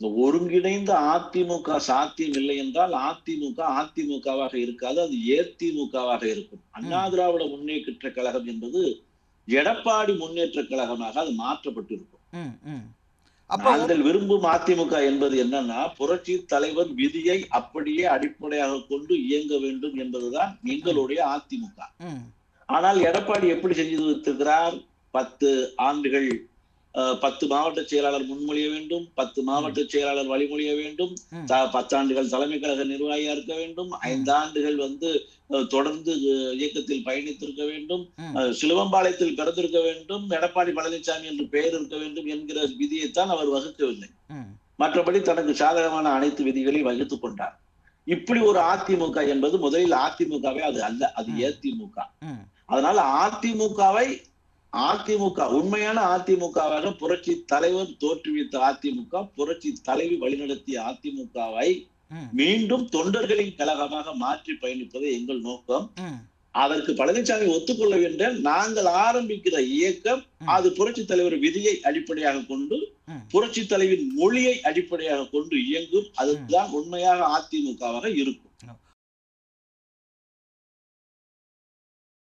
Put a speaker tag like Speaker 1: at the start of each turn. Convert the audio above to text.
Speaker 1: இந்த ஒருங்கிணைந்த அதிமுக சாத்தியம் இல்லை என்றால் அதிமுக அதிமுகவாக இருக்காது அது ஏதிமுகவாக இருக்கும். அண்ணா திராவிட முன்னேற்ற கழகம் என்பது எடப்பாடி முன்னேற்ற கழகமாக அது மாற்றப்பட்டிருக்கும். நாங்கள் விரும்பும் அதிமுக என்பது என்னன்னா புரட்சி தலைவர் விதியை அப்படியே அடிப்படையாக கொண்டு இயங்க வேண்டும் என்பதுதான் எங்களுடைய அதிமுக. ஆனால் எடப்பாடி எப்படி செஞ்சு வைத்திருக்கிறார் பத்து ஆண்டுகள் பத்து மாவட்ட செயலாளர் முன்மொழிய வேண்டும் பத்து மாவட்ட செயலாளர் வழிமொழிய வேண்டும் பத்தாண்டுகள் தலைமை கழக நிர்வாகியா இருக்க வேண்டும் ஐந்தாண்டுகள் வந்து தொடர்ந்து இயக்கத்தில் பயணித்திருக்க வேண்டும் சிலுவம்பாளையத்தில் பிறந்திருக்க வேண்டும் எடப்பாடி பழனிசாமி என்று பெயர் இருக்க வேண்டும் என்கிற விதியைத்தான் அவர் வகுக்கவில்லை. மற்றபடி தனக்கு சாதகமான அனைத்து விதிகளையும் வகுத்துக் கொண்டார். இப்படி ஒரு அதிமுக என்பது முதலில் அதிமுகவே அது அல்ல அது. ஏதிமுக அதனால அதிமுகவை அதிமுக உண்மையான அதிமுகவாக புரட்சி தலைவர் தோற்றுவித்த அதிமுக புரட்சி தலைவி வழிநடத்திய அதிமுகவை மீண்டும் தொண்டர்களின் கழகமாக மாற்றி பயணிப்பது எங்கள் நோக்கம். அதற்கு பழனிசாமி ஒத்துக்கொள்ள வேண்டும் நாங்கள் ஆரம்பிக்கிற இயக்கம். அது புரட்சி தலைவர் விதியை அடிப்படையாக கொண்டு. புரட்சி தலைவின் மொழியை அடிப்படையாக கொண்டு இயங்கும். அதுதான் உண்மையாக அதிமுகவாக இருக்கும்.